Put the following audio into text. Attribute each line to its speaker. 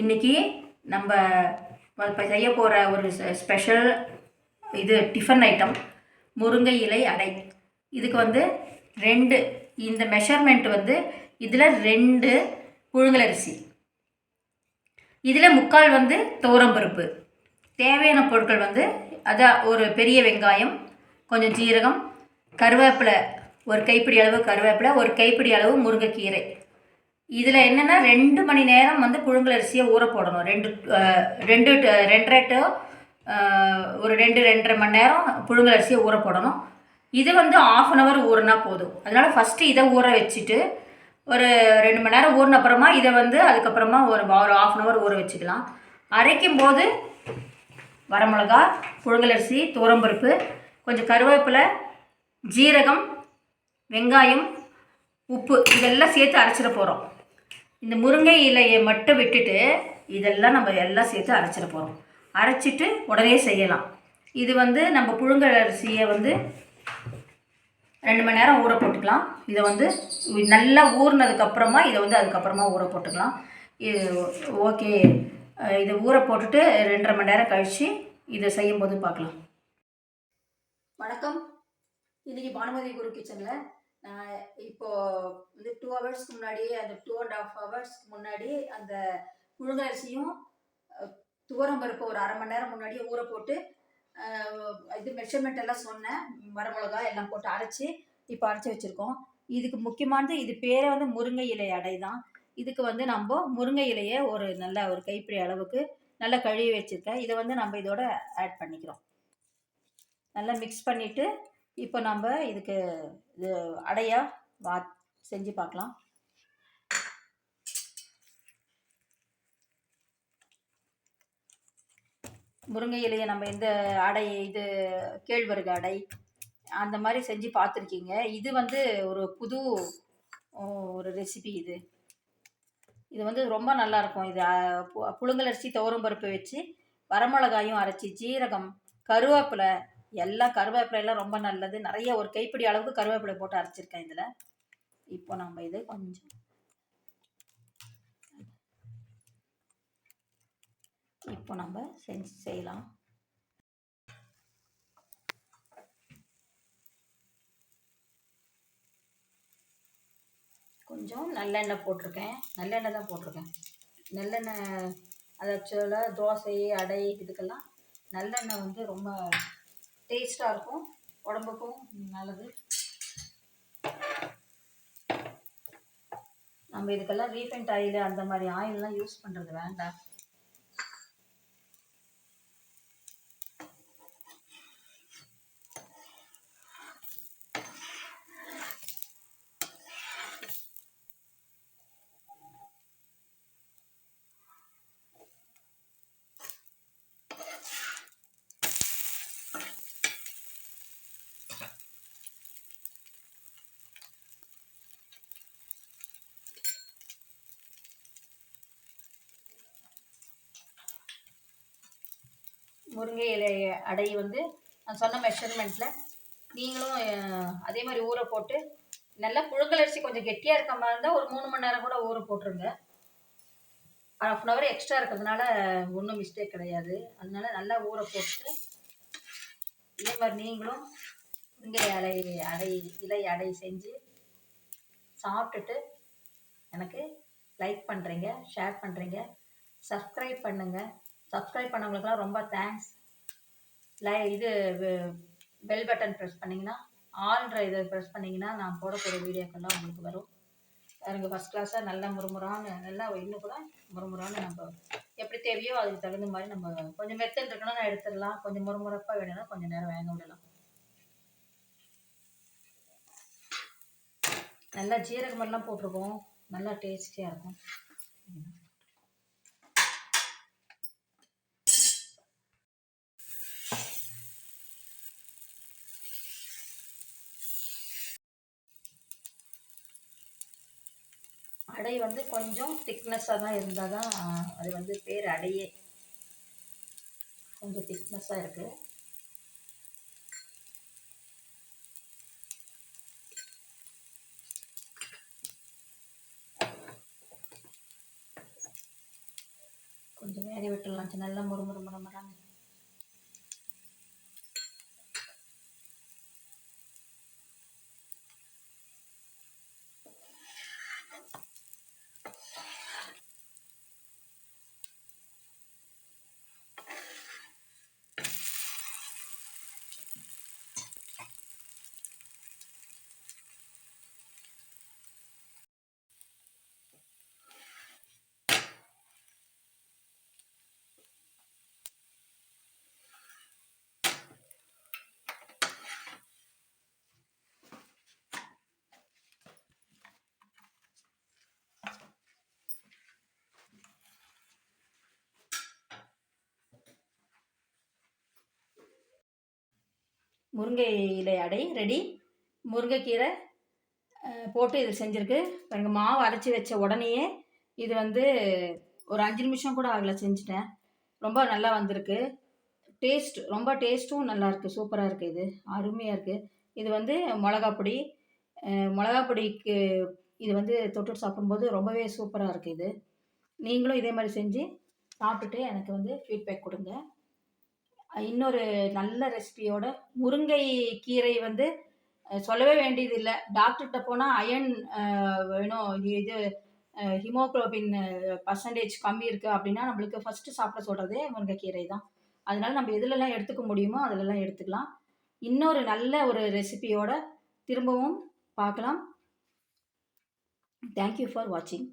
Speaker 1: இன்றைக்கி நம்ம இப்போ செய்ய போகிற ஒரு ஸ்பெஷல் இது டிஃபன் ஐட்டம் முருங்கை இலை அடை. இதுக்கு வந்து ரெண்டு இந்த மெஷர்மெண்ட் வந்து இதில் ரெண்டு புழுங்கலரிசி இதில் முக்கால் வந்து துவரம்பருப்பு தேவையான பொருட்கள் வந்து அதான் ஒரு பெரிய வெங்காயம் கொஞ்சம் ஜீரகம் கருவேப்பிலை ஒரு கைப்பிடி அளவு கருவேப்பிலை ஒரு கைப்பிடி அளவு முருங்கைக்கீரை. இதில் என்னென்னா ரெண்டு மணி நேரம் வந்து புழுங்கலரிசியை ஊற போடணும். ரெண்டு ரெண்டு ட- ரெண்டரை to, ஒரு ரெண்டு ரெண்டரை மணி நேரம் புழுங்கலரிசியை ஊற போடணும். இது வந்து ஆஃப் அன் ஹவர் ஊறினா போதும். அதனால் ஃபஸ்ட்டு இதை ஊற வச்சுட்டு ஒரு ரெண்டு மணி நேரம் ஊறின அப்புறமா இதை வந்து அதுக்கப்புறமா ஒரு ஒரு ஆஃப் அன் ஹவர் ஊற வச்சுக்கலாம். அரைக்கும் போது வரமிளகா புழுங்கலரிசி துவரம்பருப்பு கொஞ்சம் கருவேப்பிலை ஜீரகம் வெங்காயம் உப்பு இதெல்லாம் சேர்த்து அரைச்சிட போகிறோம் இந்த முருங்கை இலையை மட்டும் விட்டுட்டு இதெல்லாம் நம்ம எல்லாம் சேர்த்து அரைச்சிட போகிறோம் அரைச்சிட்டு உடனே செய்யலாம். இது வந்து நம்ம புழுங்கல் அரிசியை வந்து ரெண்டு மணி நேரம் ஊற போட்டுக்கலாம். இதை வந்து நல்லா ஊறினதுக்கப்புறமா இதை வந்து அதுக்கப்புறமா ஊற போட்டுக்கலாம். இது ஓகே. இதை ஊற போட்டுட்டு ரெண்டரை மணி நேரம் கழித்து இதை செய்யும்போது பார்க்கலாம். வணக்கம். இன்றைக்கி பானுமதி குரு கிச்சனில் நான் இப்போது வந்து டூ ஹவர்ஸ்க்கு முன்னாடி அந்த டூ அண்ட் ஹாஃப் ஹவர்ஸ்க்கு முன்னாடி அந்த புழுங்கரிசியும் துவரம் பருப்பு ஒரு அரை மணி நேரம் முன்னாடியே ஊற போட்டு இது மெஷர்மெண்ட் எல்லாம் சொன்னேன். வரமிளகா எல்லாம் போட்டு அரைச்சி இப்போ அரைச்சி வச்சுருக்கோம். இதுக்கு முக்கியமானது இது பேரே வந்து முருங்கை இலை அடை தான். இதுக்கு வந்து நம்ம முருங்கை இலையை ஒரு நல்ல ஒரு கைப்பிடி அளவுக்கு நல்லா கழுவி வச்சுருக்கேன். இதை வந்து நம்ம இதோட ஆட் பண்ணிக்கிறோம். நல்லா மிக்ஸ் பண்ணிவிட்டு இப்போ நம்ம இதுக்கு இது அடையா வா செஞ்சு பார்க்கலாம். முருங்கை இலையை நம்ம இந்த அடை இது கேழ்வரகு அடை அந்த மாதிரி செஞ்சு பார்த்துருக்கீங்க. இது வந்து ஒரு புது ஒரு ரெசிபி இது. இது வந்து ரொம்ப நல்லாயிருக்கும் இது பு- புழுங்கலரிசி துவரம் பருப்பு வச்சு வரமிளகாயும் அரைச்சி ஜீரகம் கருவேப்பிலை எல்லாம் கருவேப்பிலையெல்லாம் ரொம்ப நல்லது. நிறைய ஒரு கைப்பிடி அளவுக்கு கருவேப்பிலை போட்டு அரைச்சிருக்கேன் இதில். இப்போ நம்ம இது கொஞ்சம் இப்போ நம்ம செஞ்சு செய்யலாம். கொஞ்சம் நல்லெண்ணெய் போட்டிருக்கேன். நல்லெண்ணெய் தான் போட்டிருக்கேன். நல்லெண்ணெய் அது ஆக்சுவலாக தோசை அடை இதுக்கெல்லாம் நல்லெண்ணெய் வந்து ரொம்ப டேஸ்ட்டாக இருக்கும். உடம்புக்கும் நல்லது. நம்ம இதுக்கெல்லாம் ரீஃபைண்ட் ஆயில் அந்த மாதிரி ஆயிலெலாம் யூஸ் பண்ணுறது வேண்டாம். முருங்கை இலை அடை வந்து நான் சொன்ன மெஷர்மெண்ட்டில் நீங்களும் அதே மாதிரி ஊற போட்டு நல்லா புழுங்கலரிசி கொஞ்சம் கெட்டியாக இருக்க மாதிரி இருந்தால் ஒரு மூணு மணி நேரம் கூட ஊற போட்டுருங்க. ஹாஃப் அன் ஹவர் எக்ஸ்ட்ரா இருக்கிறதுனால ஒன்றும் மிஸ்டேக் கிடையாது. அதனால நல்லா ஊற போட்டு இதே மாதிரி நீங்களும் முருங்கை இலை அடை இலை அடை செஞ்சு சாப்பிட்டுட்டு எனக்கு லைக் பண்ணுறீங்க ஷேர் பண்ணுறீங்க சப்ஸ்கிரைப் பண்ணுங்கள் சப்ஸ்கிரைப் பண்ணவங்களுக்குலாம் ரொம்ப தேங்க்ஸ் லை இது பெல் பட்டன் ப்ரெஸ் பண்ணிங்கன்னா ஆல்ன்ற இதை ப்ரெஸ் பண்ணிங்கன்னா நான் போடக்கூடிய வீடியோக்கெல்லாம் உங்களுக்கு வரும். பாருங்க ஃபஸ்ட் கிளாஸாக நல்லா முறுமுறான்னு நல்லா இன்னும் கூட முறுமுறான்னு நம்ம எப்படி தேவையோ அதுக்கு தகுந்த மாதிரி நம்ம கொஞ்சம் மெத்தன் இருக்கணும்னா நான் எடுத்துடலாம். கொஞ்சம் முறுமுறப்பாக வேணும்னா கொஞ்சம் நேரம் வேக விடலாம். நல்லா ஜீரகம் எல்லாம் போட்டிருக்கோம். நல்லா டேஸ்டியாக இருக்கும். அடை வந்து கொஞ்சம் திக்னஸாக தான் இருந்தால் தான் அது வந்து பேர் அடையே. கொஞ்சம் திக்னஸாக இருக்குது கொஞ்சம் பார்க்கலாம் விட்டுடலாம். நல்லா முறு முறு முருங்கை இலை அடை ரெடி முருங்கைக்கீரை போட்டு இது செஞ்சுருக்கு. எங்கள் மாவு அரைச்சி வச்ச உடனேயே இது வந்து ஒரு அஞ்சு நிமிஷம் கூட ஆகலை செஞ்சுட்டேன். ரொம்ப நல்லா வந்திருக்கு. டேஸ்ட் ரொம்ப டேஸ்ட்டும் நல்லா இருக்குது சூப்பராக இருக்குது இது. அருமையாக இருக்குது இது வந்து மிளகா பொடி. மிளகா பொடிக்கு இது வந்து தொட்டு சாப்பிடும்போது ரொம்பவே சூப்பராக இருக்குது இது. நீங்களும் இதே மாதிரி செஞ்சு சாப்பிட்டுட்டு எனக்கு வந்து ஃபீட்பேக் கொடுங்க. இன்னொரு நல்ல ரெசிபியோட முருங்கை கீரை வந்து சொல்லவே வேண்டியது இல்லை டாக்டர்கிட்ட போனால் அயன் வேணும். இது ஹிமோக்ளோபின் பர்சன்டேஜ் கம்மி இருக்குது அப்படின்னா நம்மளுக்கு ஃபஸ்ட்டு சாப்பிட சொல்கிறதே முருங்கைக்கீரை தான். அதனால நம்ம எதுலெல்லாம் எடுத்துக்க முடியுமோ அதிலெல்லாம் எடுத்துக்கலாம். இன்னொரு நல்ல ஒரு ரெசிபியோட திரும்பவும் பார்க்கலாம். தேங்க்யூ ஃபார் வாட்சிங்